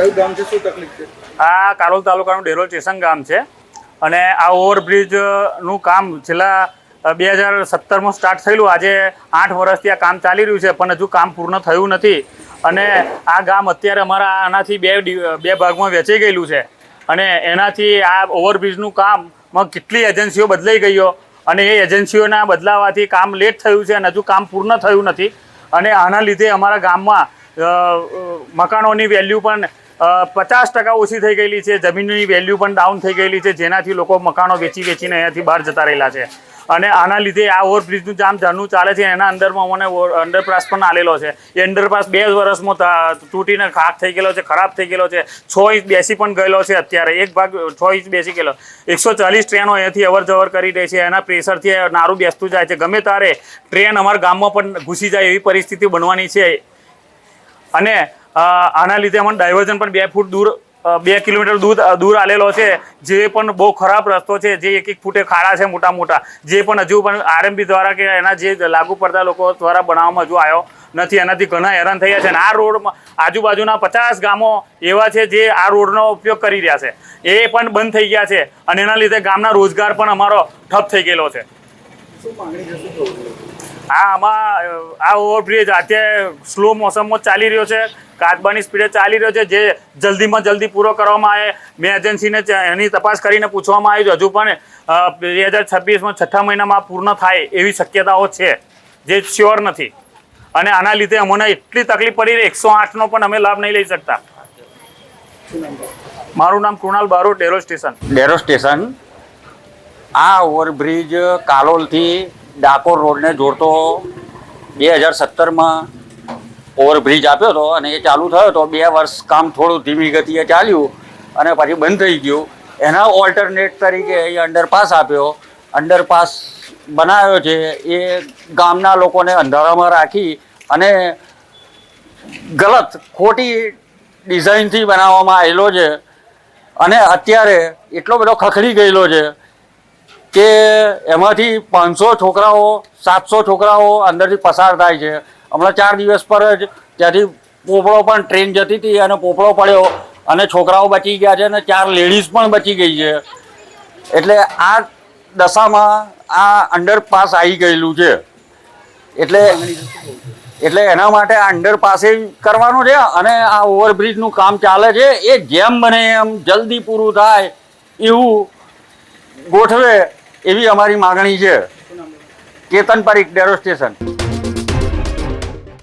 કયું આ કારોલ તાલુકાનું ડેરોલ સ્ટેશન ગામ છે. અને આ ઓવરબ્રિજનું કામ છેલ્લા બે હજાર સત્તરમાં સ્ટાર્ટ થયેલું. આજે આઠ વર્ષથી આ કામ ચાલી રહ્યું છે, પણ હજુ કામ પૂર્ણ થયું નથી. અને આ ગામ અત્યારે અમારા આનાથી બે બે ભાગમાં વેચાઈ ગયેલું છે. અને એનાથી આ ઓવરબ્રિજનું કામમાં કેટલી એજન્સીઓ બદલાઈ ગઈઓ અને એ એજન્સીઓના બદલાવાથી કામ લેટ થયું છે અને હજુ કામ પૂર્ણ થયું નથી. અને આના લીધે અમારા ગામમાં મકાનોની વેલ્યુ પણ પચાસ ટકા ઓછી થઈ ગયેલી છે, જમીનની વેલ્યુ પણ ડાઉન થઈ ગયેલી છે, જેનાથી લોકો મકાનો વેચી વેચીને અહીંયાથી બહાર જતા રહેલા છે. અને આના લીધે આ ઓવરબ્રિજનું જામ જાનું ચાલે છે, એના અંદરમાં મને અંડરપાસ પણ આલેલો છે. એ અંડરપાસ બે વર્ષમાં તૂટીને ખાક થઈ ગયેલો છે, ખરાબ થઈ ગયેલો છે. છ ઇંચ બેસી પણ ગયેલો છે અત્યારે. એક ભાગ છ ઇંચ બેસી ગયેલો. એકસો ચાલીસ ટ્રેનો અહીંયાથી અવર જવર કરી રહી છે, એના પ્રેશરથી નારું બેસતું જાય છે. ગમે ત્યારે ટ્રેન અમારા ગામમાં પણ ઘૂસી જાય એવી પરિસ્થિતિ બનવાની છે. અને આના લીધે અમને ડાયવર્ઝન પણ બે ફૂટ દૂર બે કિલોમીટર દૂર દૂર આલેલો છે. જે પણ બહુ ખરાબ રસ્તો છે, જે એક એક ફૂટે ખાડા છે મોટા મોટા, જે પણ હજુ પણ આરએમબી દ્વારા કે એના જે લાગુ પડતા લોકો દ્વારા બનાવવામાં હજુ આવ્યો નથી. એનાથી ઘણા હેરાન થયા છે. અને આ રોડમાં આજુબાજુના પચાસ ગામો એવા છે જે આ રોડનો ઉપયોગ કરી રહ્યા છે. એ પણ બંધ થઈ ગયા છે. અને એના લીધે ગામના રોજગાર પણ અમારો ઠપ થઈ ગયેલો છે. આ આમાં આ ઓવરબ્રિજ અત્યારે સ્લો મોસમમાં ચાલી રહ્યો છે. કાચબાની સ્પીડે ચાલી રહ્યો છે. જે જલ્દીમાં જલ્દી પૂરો કરવામાં આવે, મેં એજન્સીને એની તપાસ કરીને પૂછવામાં આવ્યું હજુ પણ બે હજાર છવ્વીસમાં છઠ્ઠા મહિનામાં પૂર્ણ થાય એવી શક્યતાઓ છે, જે શ્યોર નથી. અને આના લીધે અમને એટલી તકલીફ પડી રહી એકસો આઠનો પણ અમે લાભ નહીં લઈ શકતા? મારું નામ કૃણાલ બારો ડેરો સ્ટેશન. ડેરો સ્ટેશન. આ ઓવરબ્રિજ કાલોલથી ડાકોર રોડને જોડતો બે હજાર સત્તરમાં ઓવરબ્રિજ આપ્યો હતો અને એ ચાલુ થયો હતો બે વર્ષ કામ થોડું ધીમી ગતિએ ચાલ્યું અને પછી બંધ થઈ ગયું. એના ઓલ્ટરનેટ તરીકે એ અંડરપાસ આપ્યો. અંડરપાસ બનાવ્યો છે. એ ગામના લોકોને અંધારામાં રાખી અને ગલત ખોટી ડિઝાઇનથી બનાવવામાં આવેલો છે. અને અત્યારે એટલો બધો ખખડી ગયેલો છે કે એમાંથી પાંચસો છોકરાઓ, સાતસો છોકરાઓ અંદરથી પસાર થાય છે. હમણાં ચાર દિવસ પર જ ત્યાંથી પોપડો પણ ટ્રેન જતી હતી અને પોપડો પડ્યો અને છોકરાઓ બચી ગયા છે અને ચાર લેડીઝ પણ બચી ગઈ છે. એટલે આ દશામાં આ અંડરપાસ આવી ગયેલું છે. એટલે એટલે એના માટે આ અંડરપાસે કરવાનું છે અને આ ઓવરબ્રિજનું કામ ચાલે છે. એ જેમ બને એમ જલ્દી પૂરું થાય એવું ગોઠવે એવી અમારી માગણી છે? કેતન પરીખ, ડેરો સ્ટેશન.